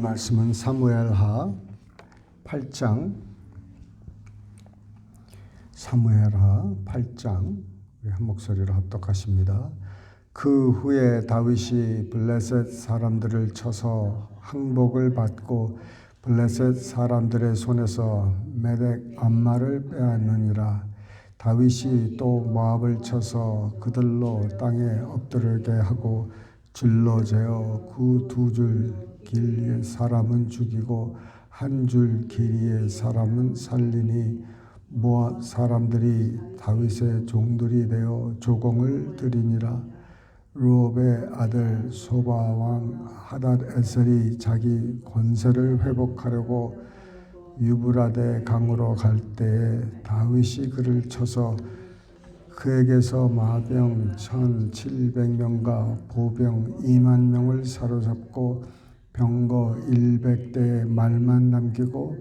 말씀은 사무엘하 8장 사무엘하 8장 우리 한 목소리로 합독하십니다. 그 후에 다윗이 블레셋 사람들을 쳐서 항복을 받고 블레셋 사람들의 손에서 메덱 암마를 빼앗느니라. 다윗이 또 모압을 쳐서 그들로 땅에 엎드르게 하고 줄로 재어 그 두 줄 길이의 사람은 죽이고 한 줄 길이의 사람은 살리니 모압 사람들이 다윗의 종들이 되어 조공을 드리니라. 루옵의 아들 소바 왕 하닷 에셀이 자기 권세를 회복하려고 유브라데 강으로 갈 때에 다윗이 그를 쳐서 그에게서 마병 1700명과 보병 2만 명을 사로잡고 병거 100대의 말만 남기고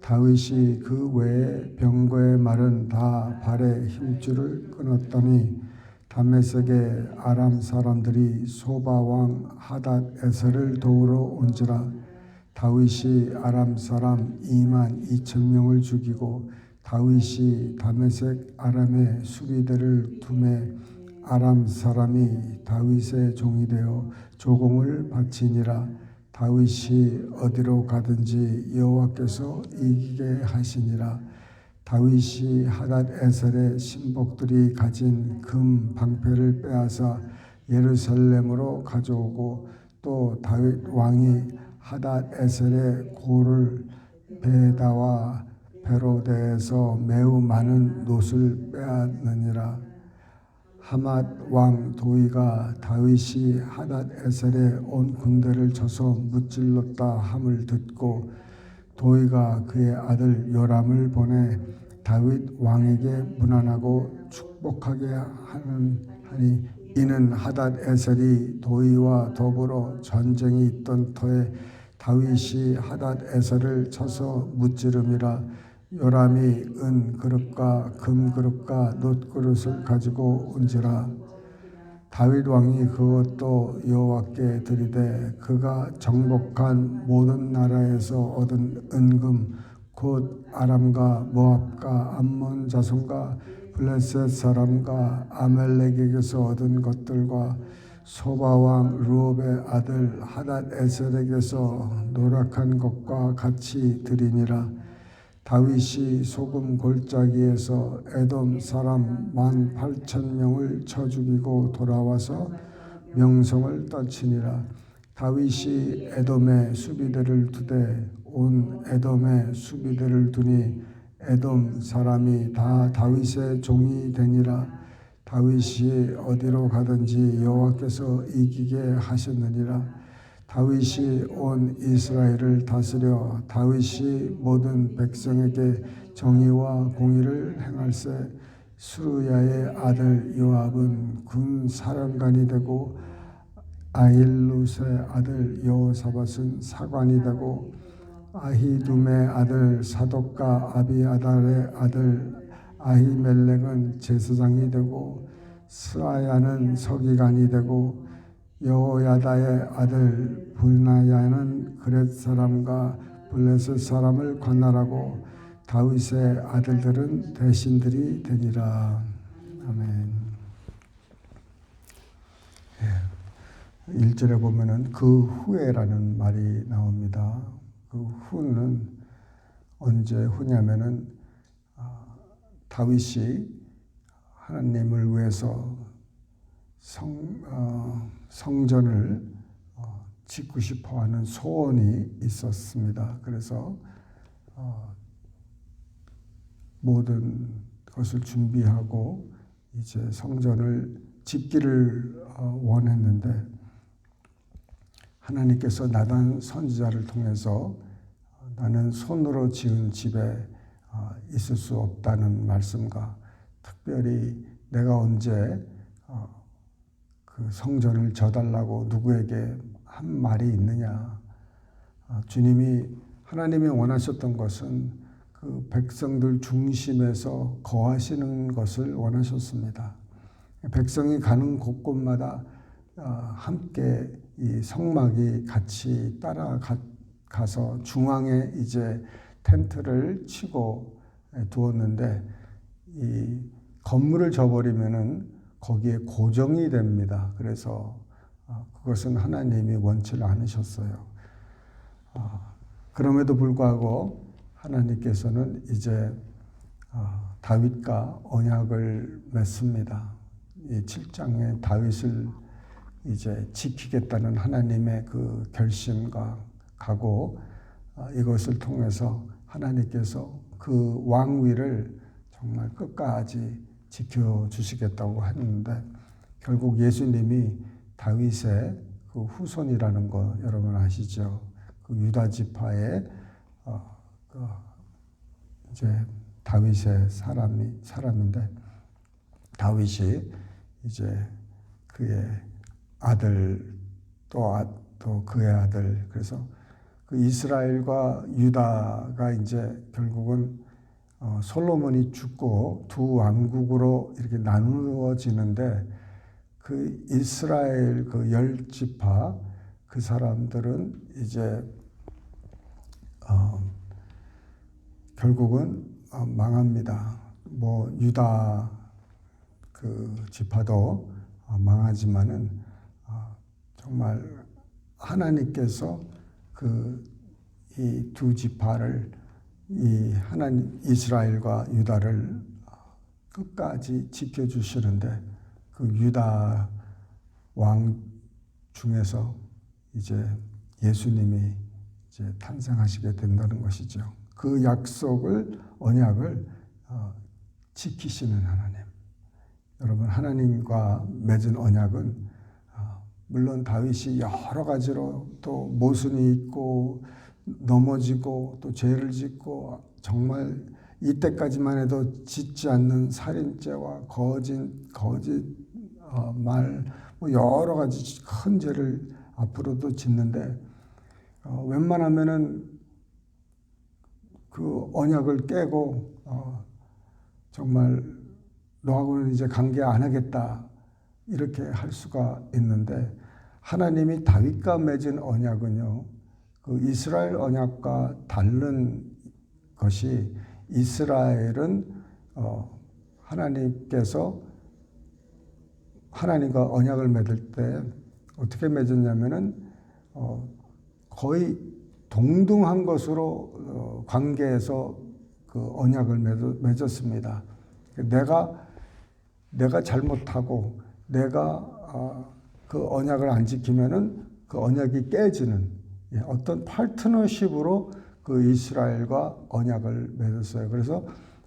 다윗이 그 외에 병거의 말은 다 발에 힘줄을 끊었더니 다메섹의 아람 사람들이 소바 왕 하닷 에셀을 도우러 온지라 다윗이 아람 사람 2만 2천 명을 죽이고 다윗이 다메섹 아람의 수비대를 둠에 아람 사람이 다윗의 종이 되어 조공을 바치니라 다윗이 어디로 가든지 여호와께서 이기게 하시니라. 다윗이 하닷 에셀의 신복들이 가진 금 방패를 빼앗아 예루살렘으로 가져오고 또 다윗 왕이 하닷 에셀의 고를 베다와 베로데에서 매우 많은 놋을 빼앗느니라 하맛 왕 도이가 다윗이 하닷 에셀의 온 군대를 쳐서 무찔렀다 함을 듣고 도이가 그의 아들 요람을 보내 다윗 왕에게 문안하고 축복하게 하는 하니 이는 하닷 에셀이 도이와 더불어 전쟁이 있던 터에 다윗이 하닷 에셀을 쳐서 무찌름이라 요람이 은 그릇과 금 그릇과 놋 그릇을 가지고 온지라. 다윗 왕이 그것도 여호와께 드리되 그가 정복한 모든 나라에서 얻은 은금 곧 아람과 모압과 암몬 자손과 블레셋 사람과 아멜렉에게서 얻은 것들과 소바 왕 루옵의 아들 하닷 에셀에게서 노력한 것과 같이 드리니라 다윗이 소금 골짜기에서 에돔 사람 만 팔천 명을 쳐 죽이고 돌아와서 명성을 떨치니라. 다윗이 에돔의 수비대를 두되 온 에돔의 수비대를 두니 에돔 사람이 다 다윗의 종이 되니라. 다윗이 어디로 가든지 여호와께서 이기게 하셨느니라 다윗이 온 이스라엘을 다스려 다윗이 모든 백성에게 정의와 공의를 행할세. 수르야의 아들 요압은 군 사령관이 되고 아일루스의 아들 여호사밧은 사관이 되고 아히둠의 아들 사독과 아비아달의 아들 아히멜렉은 제사장이 되고 스아야는 서기관이 되고 여호야다의 아들 불나야는 그렛 사람과 블레셋 사람을 관할하고 다윗의 아들들은 대신들이 되니라. 아멘. 예. 1절에 보면은 그 후에라는 말이 나옵니다. 그 후는 언제 후냐면은 아, 다윗이 하나님을 위해서 성, 어, 성전을 어, 짓고 싶어 하는 소원이 있었습니다. 그래서 어, 모든 것을 준비하고 이제 성전을 짓기를 어, 원했는데 하나님께서 나단 선지자를 통해서 나는 손으로 지은 집에 어, 있을 수 없다는 말씀과 특별히 내가 언제 어, 그 성전을 져달라고 누구에게 한 말이 있느냐. 아, 주님이 하나님이 원하셨던 것은 그 백성들 중심에서 거하시는 것을 원하셨습니다. 백성이 가는 곳곳마다 아, 함께 이 성막이 같이 따라갔던 가서 중앙에 이제 텐트를 치고 두었는데 이 건물을 져버리면은 거기에 고정이 됩니다. 그래서 아, 그것은 하나님이 원치를 않으셨어요. 아, 그럼에도 불구하고 하나님께서는 이제 아, 다윗과 언약을 맺습니다. 이 7장에 다윗을 이제 지키겠다는 하나님의 그 결심과 각오 이것을 통해서 하나님께서 그 왕위를 정말 끝까지 지켜주시겠다고 했는데 결국 예수님이 다윗의 그 후손이라는 거 여러분 아시죠? 그 유다 지파의 어, 그 이제 다윗의 사람이 사람인데 다윗이 이제 그의 아들 또, 아, 또 그의 아들 그래서 그 이스라엘과 유다가 이제 결국은 어, 솔로몬이 죽고 두 왕국으로 이렇게 나누어지는데 그 이스라엘 그 열 지파 그 사람들은 이제 어, 결국은 어, 망합니다. 뭐 유다 그 지파도 어, 망하지만은 어, 정말 하나님께서 그 이 두 지파를 이 하나님 이스라엘과 유다를 끝까지 지켜주시는데 그 유다 왕 중에서 이제 예수님이 이제 탄생하시게 된다는 것이죠. 그 약속을 언약을 어, 지키시는 하나님. 여러분 하나님과 맺은 언약은 어, 물론 다윗이 여러 가지로 또 모순이 있고 넘어지고 또 죄를 짓고 정말 이때까지만 해도 짓지 않는 살인죄와 거짓 거짓 어, 말뭐 여러 가지 큰 죄를 앞으로도 짓는데 어, 웬만하면은 그 언약을 깨고 어, 정말 너하고는 이제 관계 안 하겠다 이렇게 할 수가 있는데 하나님이 다윗과 맺은 언약은요 그 이스라엘 언약과 다른 것이 이스라엘은 어, 하나님께서 하나님과 언약을 맺을 때 어떻게 맺었냐면은 어, 거의 동등한 것으로 어, 관계에서 그 언약을 맺었습니다. 내가 내가 잘못하고 내가 어, 그 언약을 안 지키면은 그 언약이 깨지는 예, 어떤 파트너십으로 그 이스라엘과 언약을 맺었어요. 그래서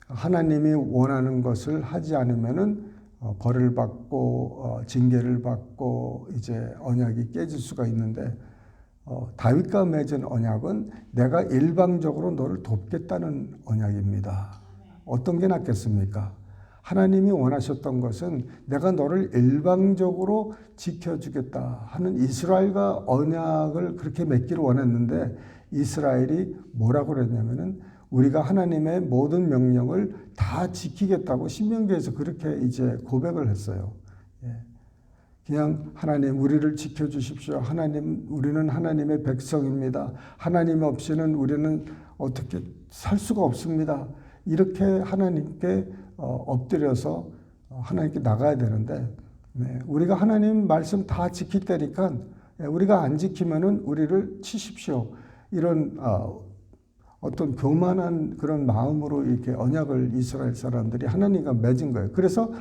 하나님이 원하는 것을 하지 않으면은 어, 벌을 받고 어, 징계를 받고 이제 언약이 깨질 수가 있는데 어, 다윗과 맺은 언약은 내가 일방적으로 너를 돕겠다는 언약입니다. 어떤 게 낫겠습니까? 하나님이 원하셨던 것은 내가 너를 일방적으로 지켜주겠다 하는 이스라엘과 언약을 그렇게 맺기를 원했는데 이스라엘이 뭐라고 그랬냐면은 우리가 하나님의 모든 명령을 다 지키겠다고 신명기에서 그렇게 이제 고백을 했어요. 예. 그냥 하나님 우리를 지켜주십시오. 하나님 우리는 하나님의 백성입니다. 하나님 없이는 우리는 어떻게 살 수가 없습니다. 이렇게 하나님께 어, 엎드려서 하나님께 나가야 되는데 네, 우리가 하나님 말씀 다 지킬 때니까 예, 우리가 안 지키면은 우리를 치십시오. 이런 어, 어떤 교만한 그런 마음으로 이렇게 언약을 이스라엘 사람들이 하나님과 맺은 거예요. 그래서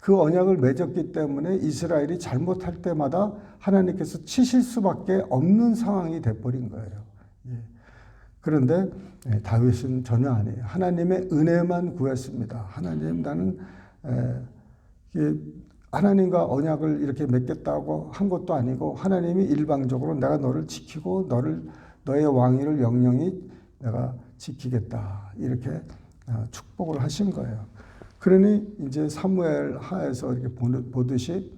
그 언약을 맺었기 때문에 이스라엘이 잘못할 때마다 하나님께서 치실 수밖에 없는 상황이 돼버린 거예요. 예. 그런데 예, 다윗은 전혀 아니에요. 하나님의 은혜만 구했습니다. 하나님 나는 하나님과 언약을 이렇게 맺겠다고 한 것도 아니고 하나님이 일방적으로 내가 너를 지키고 너를 너의 왕위를 영영히 내가 지키겠다. 이렇게 아, 축복을 하신 거예요. 그러니 이제 사무엘 하에서 이렇게 보듯이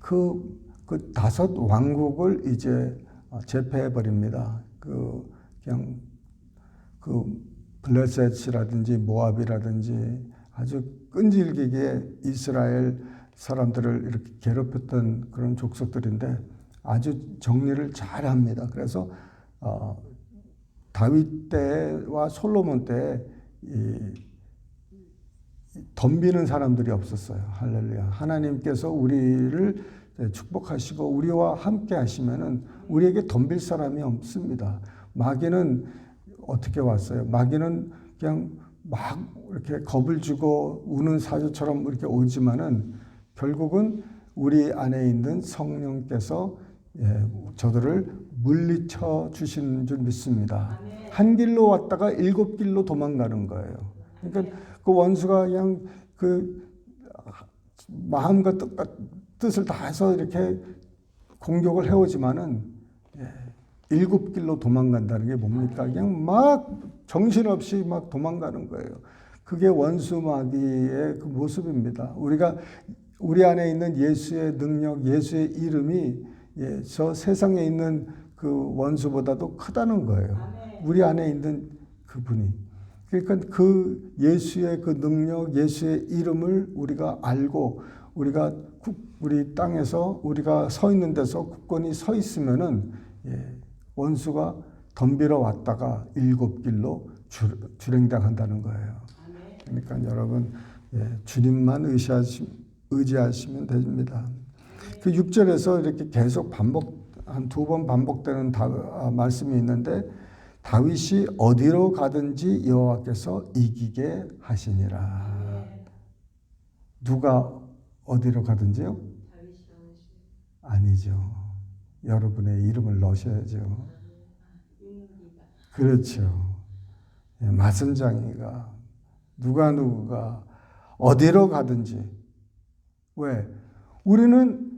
그, 그 다섯 왕국을 이제 제패해 버립니다. 그 그냥 그 블레셋이라든지 모압이라든지 아주 끈질기게 이스라엘 사람들을 이렇게 괴롭혔던 그런 족속들인데 아주 정리를 잘 합니다. 그래서 어, 다윗 때와 솔로몬 때에 이, 덤비는 사람들이 없었어요. 할렐루야. 하나님께서 우리를 축복하시고 우리와 함께 하시면은 우리에게 덤빌 사람이 없습니다. 마귀는 어떻게 왔어요? 마귀는 그냥 막 이렇게 겁을 주고 우는 사자처럼 이렇게 오지만은 결국은 우리 안에 있는 성령께서 예, 저들을 물리쳐 주시는 줄 믿습니다. 한 길로 왔다가 일곱 길로 도망가는 거예요. 그러니까 그 원수가 그냥 그 마음과 뜻, 뜻을 다해서 이렇게 공격을 해오지만은 예, 일곱 길로 도망간다는 게 뭡니까? 그냥 막 정신없이 막 도망가는 거예요. 그게 원수 마귀의 그 모습입니다. 우리가 우리 안에 있는 예수의 능력, 예수의 이름이 예, 저 세상에 있는 그 원수보다도 크다는 거예요. 우리 안에 있는 그분이. 그러니까 그 예수의 그 능력, 예수의 이름을 우리가 알고 우리가 국, 우리 땅에서 우리가 서 있는 데서 굳건히 서 있으면은 예, 원수가 덤비러 왔다가 일곱 길로 주, 주행당한다는 거예요. 그러니까 여러분 예, 주님만 의지하시, 의지하시면 됩니다. 그 6절에서 이렇게 계속 반복 한 두 번 반복되는 다, 아, 말씀이 있는데 다윗이 어디로 가든지 여호와께서 이기게 하시니라. 누가 어디로 가든지요? 아니죠. 여러분의 이름을 넣으셔야죠. 그렇죠. 예, 마선장이가 누가 누구가 어디로 가든지 왜 우리는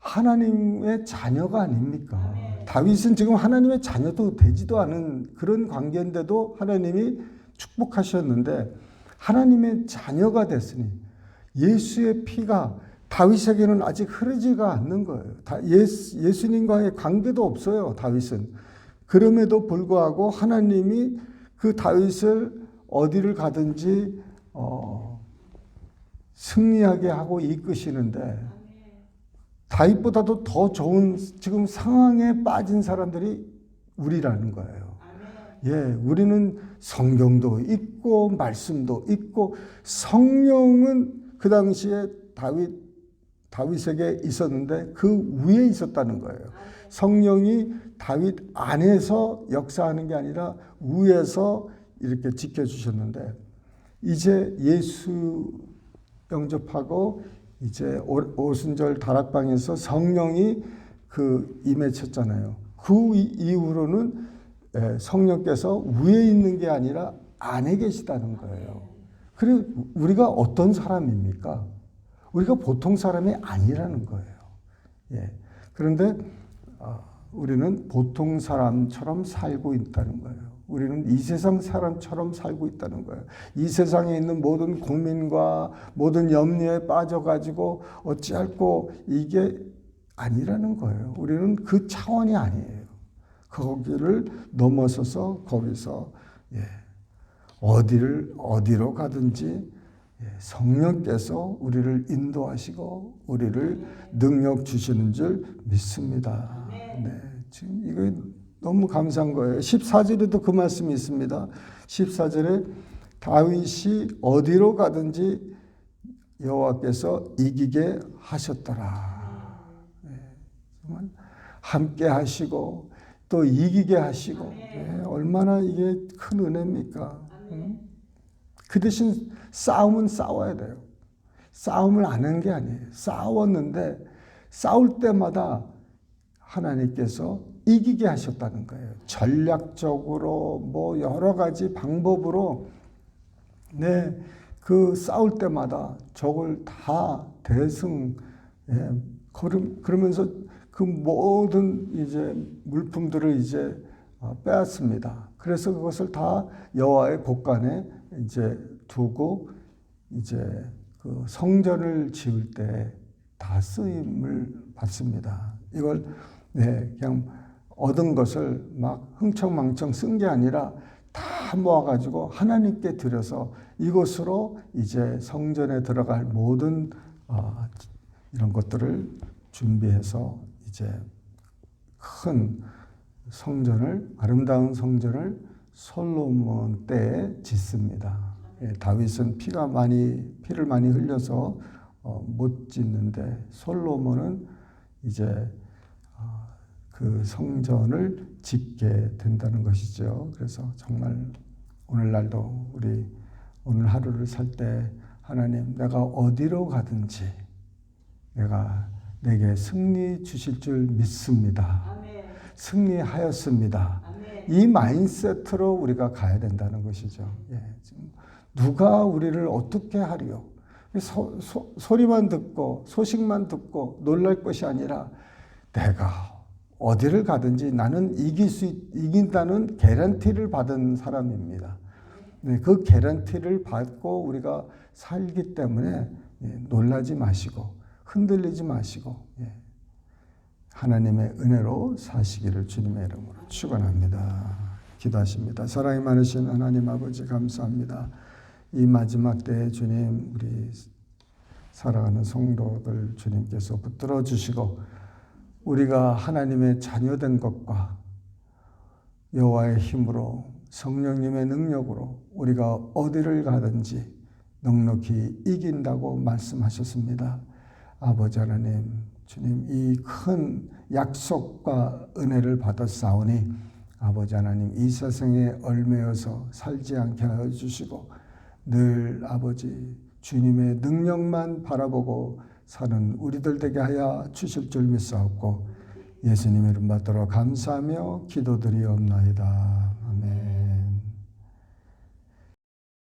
하나님의 자녀가 아닙니까? 다윗은 지금 하나님의 자녀도 되지도 않은 그런 관계인데도 하나님이 축복하셨는데 하나님의 자녀가 됐으니 예수의 피가 다윗에게는 아직 흐르지가 않는 거예요. 예수, 예수님과의 관계도 없어요. 다윗은 그럼에도 불구하고 하나님이 그 다윗을 어디를 가든지 어, 승리하게 하고 이끄시는데 다윗보다도 더 좋은 지금 상황에 빠진 사람들이 우리라는 거예요. 예, 우리는 성경도 있고 말씀도 있고 성령은 그 당시에 다윗 다윗에게 있었는데 그 위에 있었다는 거예요. 성령이 다윗 안에서 역사하는 게 아니라 위에서 이렇게 지켜주셨는데 이제 예수 영접하고 이제 오순절 다락방에서 성령이 그 임해쳤잖아요. 그 이후로는 성령께서 위에 있는 게 아니라 안에 계시다는 거예요. 그리고 우리가 어떤 사람입니까? 우리가 보통 사람이 아니라는 거예요. 예. 그런데 어, 우리는 보통 사람처럼 살고 있다는 거예요. 우리는 이 세상 사람처럼 살고 있다는 거예요. 이 세상에 있는 모든 고민과 모든 염려에 빠져가지고 어찌할고 이게 아니라는 거예요. 우리는 그 차원이 아니에요. 거기를 넘어서서 거기서 예, 어디를 어디로 가든지 예, 성령께서 우리를 인도하시고 우리를 능력 주시는 줄 믿습니다. 네, 지금 이거 너무 감사한 거예요. 14절에도 그 말씀이 있습니다. 14절에 다윗이 어디로 가든지 여호와께서 이기게 하셨더라. 네, 정말 함께 하시고 또 이기게 하시고 네, 얼마나 이게 큰 은혜입니까? 응? 그 대신 싸움은 싸워야 돼요. 싸움을 안 한 게 아니에요. 싸웠는데 싸울 때마다 하나님께서 이기게 하셨다는 거예요. 전략적으로 뭐 여러 가지 방법으로 네, 그 싸울 때마다 적을 다 대승 예, 그러면서 그 모든 이제 물품들을 이제 어, 빼앗습니다. 그래서 그것을 다 여호와의 곳간에 이제 두고 이제 그 성전을 지을 때 다 쓰임을 받습니다. 이걸 네, 그냥 얻은 것을 막 흥청망청 쓴 게 아니라 다 모아가지고 하나님께 드려서 이것으로 이제 성전에 들어갈 모든 어, 이런 것들을 준비해서 이제 큰 성전을 아름다운 성전을 솔로몬 때에 짓습니다. 예, 다윗은 피가 많이 피를 많이 흘려서 어, 못 짓는데 솔로몬은 이제 어, 그 성전을 짓게 된다는 것이죠. 그래서 정말 오늘날도 우리 오늘 하루를 살 때 하나님 내가 어디로 가든지 내가 내게 승리 주실 줄 믿습니다. 승리하였습니다. 이 마인셋으로 우리가 가야 된다는 것이죠. 예, 누가 우리를 어떻게 하리요? 소, 소, 소 리만 듣고 소식만 듣고 놀랄 것이 아니라 내가 어디를 가든지 나는 이길 수 있- 이긴다는 개런티를 받은 사람입니다. 네, 그 개런티를 받고 우리가 살기 때문에 예, 놀라지 마시고 흔들리지 마시고 예, 하나님의 은혜로 사시기를 주님의 이름으로 축원합니다. 기도하십니다. 사랑이 많으신 하나님 아버지 감사합니다. 이 마지막 때에 주님 우리 살아가는 성도들 주님께서 붙들어 주시고 우리가 하나님의 자녀된 것과 여호와의 힘으로 성령님의 능력으로 우리가 어디를 가든지 넉넉히 이긴다고 말씀하셨습니다. 아버지 하나님, 주님 이 큰 약속과 은혜를 받았사오니 아버지 하나님 이 세상에 얽매여서 살지 않게 하여 주시고 늘 아버지 주님의 능력만 바라보고 사는 우리들 되게 하여 주실 줄 믿사옵고 예수님의 이름 받들어 감사하며 기도드리옵나이다.